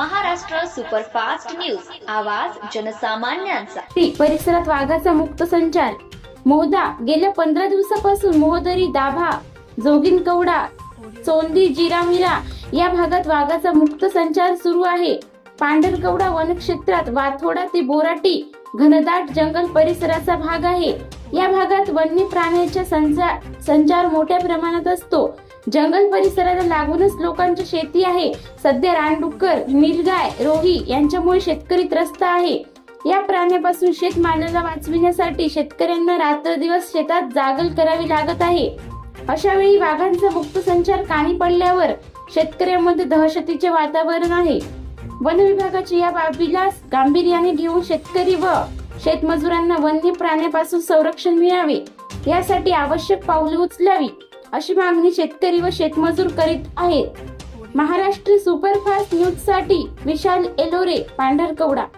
Maharashtra superfast news. आवाज जनसामान्यांचा. परिसरात वाघाचा मुक्त संचार. मोहदा गेल्या पंधरा दिवसापासून मोहदरी दाभा जोगिनकवडा चोंदी जिरामिरा या भागात वाघाचा मुक्त संचार सुरू आहे. पांढरकवडा वनक्षेत्रात वाथोडा ते बोराटी घनदाट जंगल परिसराचा भाग आहे. या भागात वन्य प्राण्यांचा संचार संचार मोठ्या प्रमाणात असतो. जंगल परिसराला लागूनच लोकांची शेती आहे. सध्या रानडुक्कर नीलगाय रोही यांच्यामुळे शेतकरी त्रस्त आहे. या प्राण्यापासून शेतमालाला वाचविण्यासाठी शेतकऱ्यांना रात्रदिवस शेतात जागल करावी लागत आहे. अशा वेळी वाघांचा मुक्त संचार कानी पडल्यावर शेतकऱ्यांमध्ये दहशतीचे वातावरण आहे. वन विभागाची या बाबीला गांभीर्याने घेऊन शेतकरी व शेतमजुरांना वन्य प्राण्यापासून संरक्षण मिळावे. यासाठी आवश्यक पावले उचलावी अशी मागणी शेतकरी व शेतमजूर करीत आहेत. महाराष्ट्र सुपरफास्ट न्यूजसाठी विशाल एलोरे पांढरकवडा.